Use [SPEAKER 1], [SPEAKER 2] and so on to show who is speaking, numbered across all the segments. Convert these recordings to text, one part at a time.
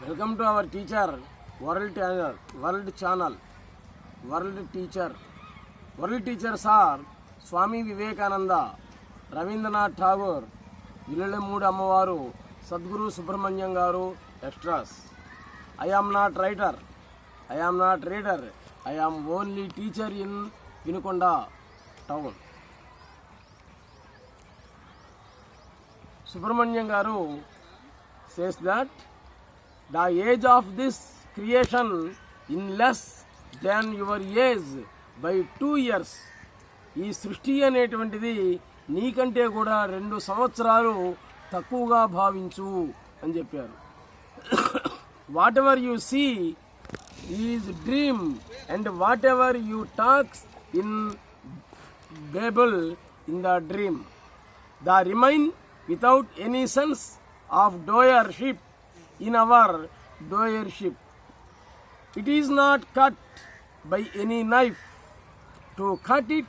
[SPEAKER 1] Welcome to our teacher world channel world channel world teacher world teacher sir Swami Vivekananda Rabindranath Tagore Illemudi అమ్మవారు Sadguru Subrahmanyam garu extras I am not writer I am not reader I am only teacher in Vinukonda town Subrahmanyam garu says that the age of this creation in less than your age by two years ఈ సృష్టి అనేటువంటిది నీకంటే కూడా రెండు సంవత్సరాలు తక్కువగా భావించు అని చెప్పారు. Whatever you see is dream and whatever you talks in babel in the dream the remain without any sense of doership in our doership. It is not cut by any knife. To cut it,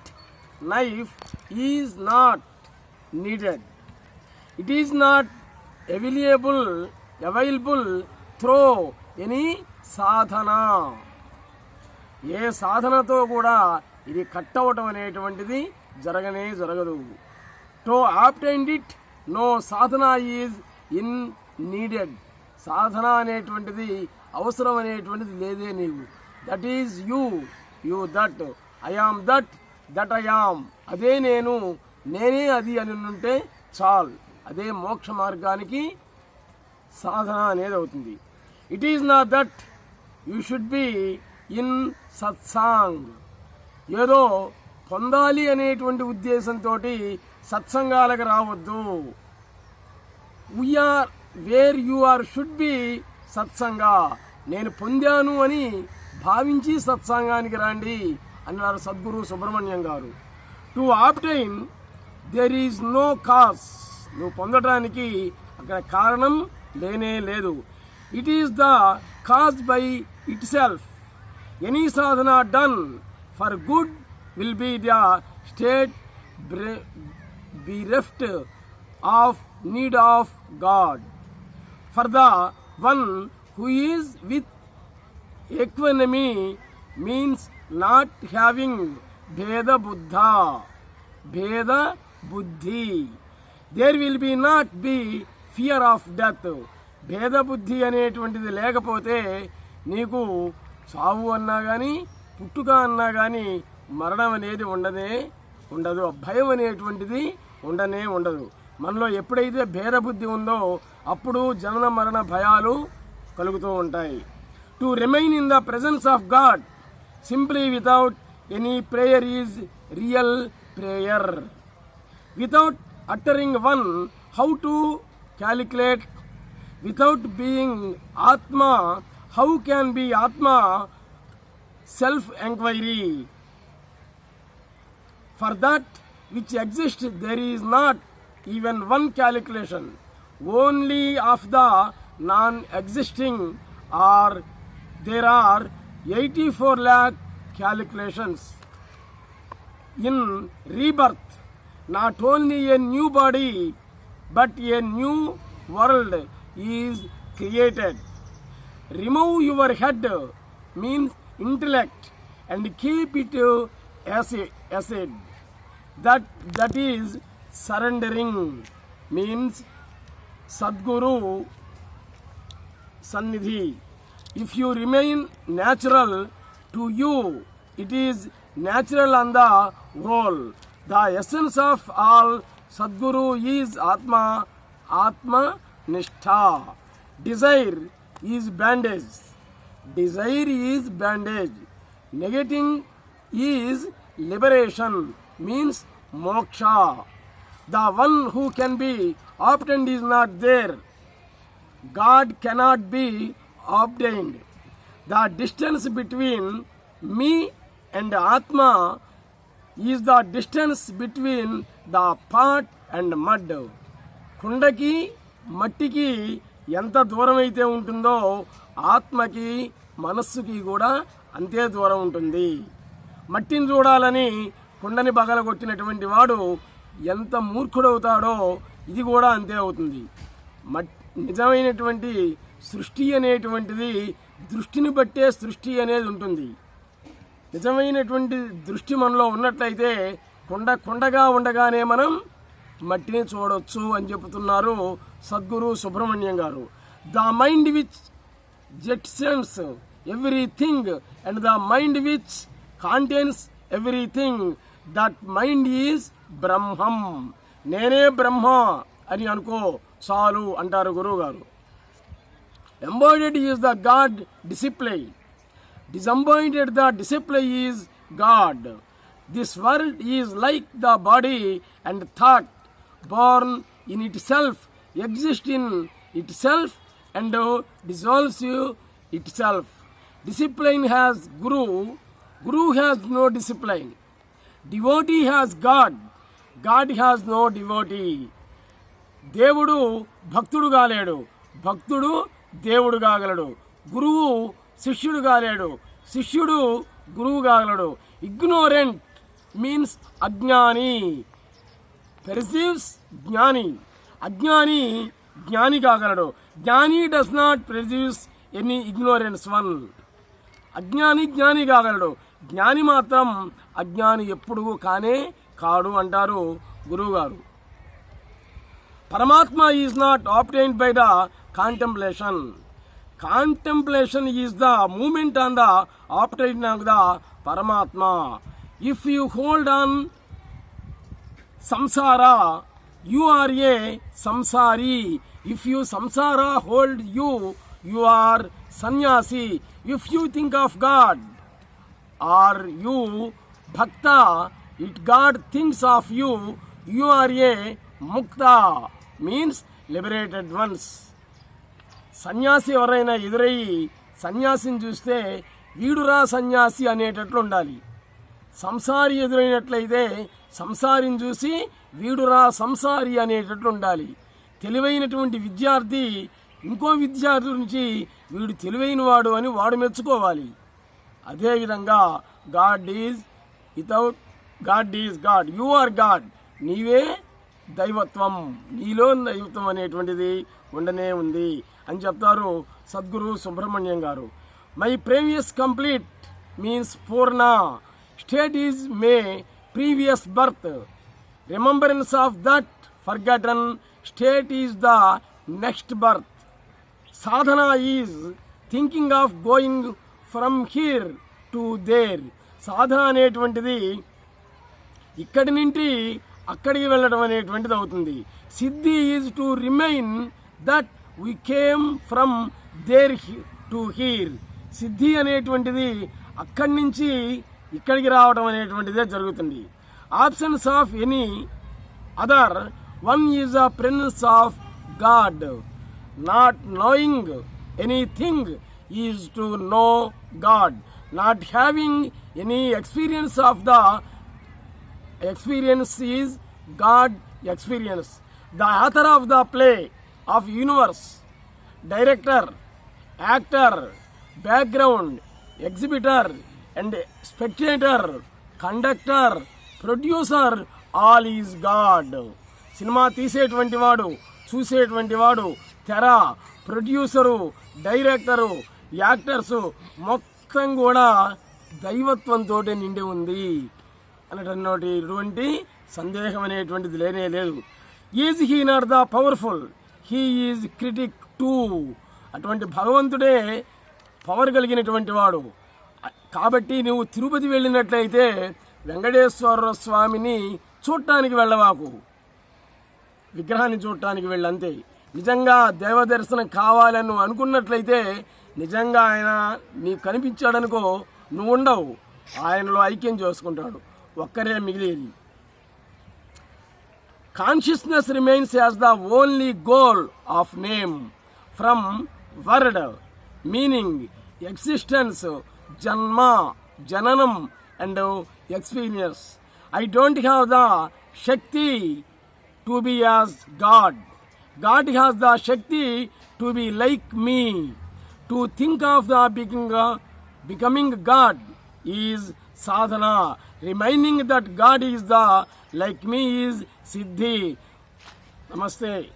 [SPEAKER 1] knife is not needed. It is not available, available through any sadhana. ఏ సాధనతో కూడా ఇది cut అవటం అనేటువంటిది జరగనే జరగదు to obtained it no sadhana is in needed. సాధన అనేటువంటిది అవసరం అనేటువంటిది లేదే నీవు. That is you. You that. I am that. That I am అదే నేను. నేనే అది అని ఉంటే చాల్. అదే మోక్ష మార్గానికి సాధన అనేది అవుతుంది. ఇట్ ఈజ్ నా that. You should be in satsang. ఏదో పొందాలి అనేటువంటి ఉద్దేశంతో సత్సంగాలకు రావద్దు. We are where you are should be satsanga నేను పొందాను అని భావించి సత్సంగానికి రండి అన్నారు Sadguru Subrahmanyam garu to obtain there is no cause నువ్వు పొందడానికి అక్కడ కారణం లేనే లేదు it is the cause by itself any sadhana done for good will be the state bereft of need of God. For the one who is with equanimity means not having Bheda Buddha, Bheda Buddhi. There will be not be fear of death. భేద బుద్ధి అనేటువంటిది లేకపోతే నీకు చావు అన్నా కానీ పుట్టుక అన్నా కానీ మరణం అనేది ఉండనే ఉండదు భయం అనేటువంటిది ఉండనే ఉండదు మనలో ఎప్పుడైతే భేద బుద్ధి ఉందో అప్పుడు జనన మరణ భయాలు కలుగుతూ ఉంటాయి. To remain in the presence of God simply without any prayer is real prayer without uttering one how to calculate without being atma how can be atma self enquiry for that which exist there is not even one calculation. Only of the non existing are there are 84 lakh calculations. In rebirth, not only a new body but a new world is created. Remove your head means intellect and keep it as acid. That that is surrendering means Sadguru sannidhi. If you remain natural to you it is natural and the whole the essence of all Sadguru is atma atma nishtha desire is bondage desire is bondage negating is liberation means moksha the one who can be obtained is not there. God cannot be obtained. The distance between me and atma is the distance between the pot and mud. కుండకి మట్టికి ఎంత దూరం అయితే ఉంటుందో ఆత్మకి మనస్సుకి కూడా అంతే దూరం ఉంటుంది. మట్టిని చూడాలని కుండని బగలగొట్టినటువంటి వాడు ఎంత మూర్ఖుడవుతాడో ఇది కూడా అంతే అవుతుంది. మట్ నిజమైనటువంటి సృష్టి అనేటువంటిది దృష్టిని బట్టే సృష్టి అనేది ఉంటుంది. నిజమైనటువంటి దృష్టి మనలో ఉన్నట్లయితే కొండ కొండగా ఉండగానే మనం మట్టిని చూడొచ్చు అని చెబుతున్నారు Sadguru Subrahmanyam garu. The mind which jet sense everything and the mind which contains everything. That mind is Brahmam. నేనే బ్రహ్మ అని అనుకో చాలు అంటారు గురువుగారు. Embodied is the God disciple disembodied the disciple is God this world is like the body and thought born in itself exist in itself and dissolves you itself discipline has guru guru has no discipline devotee has God God has no devotee. దేవుడు భక్తుడు కాలేడు భక్తుడు దేవుడు కాగలడు గురువు శిష్యుడు కాలేడు శిష్యుడు గురువు కాగలడు ఇగ్నోరెంట్ మీన్స్ అజ్ఞాని. పెర్సీవ్స్ జ్ఞాని. అజ్ఞాని జ్ఞాని కాగలడు జ్ఞాని does not perceives any ignorance one. అజ్ఞాని జ్ఞాని కాగలడు జ్ఞాని మాత్రం అజ్ఞాని ఎప్పుడు కానే కాడు అంటారు గురువుగారు. Paramatma is not obtain by the contemplation contemplation is the moment on the obtain of the Paramatma if you hold on samsara you are a samsari if you samsara hold you you are sannyasi if you think of God are you bhakta it God things of you you are a mukta means liberated once సన్యాసి ఎవరైనా ఎదురయ్యి సన్యాసిని చూస్తే వీడురా సన్యాసి అనేటట్లు ఉండాలి. సంసారి ఎదురైనట్లయితే సంసారిని చూసి వీడురా సంసారి అనేటట్లు ఉండాలి. తెలివైనటువంటి విద్యార్థి ఇంకో విద్యార్థి నుంచి వీడు తెలివైన వాడు అని వాడు మెచ్చుకోవాలి. అదేవిధంగా God is without God is God you are God నీవే దైవత్వం. నీలో దైవత్వం అనేటువంటిది ఉండనే ఉంది అని చెప్తారు సద్గురు సుబ్రహ్మణ్యం గారు. My previous complete means purna. State is may previous birth remembrance of that forgotten state is the next birth sadhana is thinking of going from here to there సాధన అనేటువంటిది ఇక్కడి నుండి అక్కడికి వెళ్ళడం అనేటువంటిది అవుతుంది. Siddhi is to remain that we came from there to here. సిద్ధి అనేటువంటిది అక్కడి నుంచి ఇక్కడికి రావడం అనేటువంటిదే జరుగుతుంది. Options of any other one is a prince of God. Not knowing anything is to know God. Not having any experience of the experience is God experience. The author of the play of universe director actor background exhibitor and spectator conductor producer all is God. Cinema తీసేటువంటి వాడు చూసేటువంటి వాడు తెర producer director actors మొత్తం కూడా దైవత్వంతో నిండి ఉంది. అనేటటువంటి సందేహం అనేటువంటిది లేనే లేదు. Is he not the powerful he is critic too అటువంటి భగవంతుడే పవర్ కలిగినటువంటి వాడు. కాబట్టి నువ్వు తిరుపతి వెళ్ళినట్లయితే వెంకటేశ్వర స్వామిని చూడటానికి వెళ్ళవాకు. విగ్రహాన్ని చూడటానికి వెళ్ళంతే. నిజంగా దేవ దర్శనం కావాలని నువ్వు అనుకున్నట్లయితే నిజంగా ఆయన నీకు కనిపించాడనుకో నువ్వు ఉండవు. ఆయనలో ఐక్యం చేసుకుంటాడు. ఒక్కరే మిగిలేది. Consciousness remains as the only goal of name from word meaning existence janma jananam and experience I don't have the shakti to be as God God has the shakti to be like me to think of the becoming becoming God is sadhana. Reminding that God is the like me is siddhi. Namaste.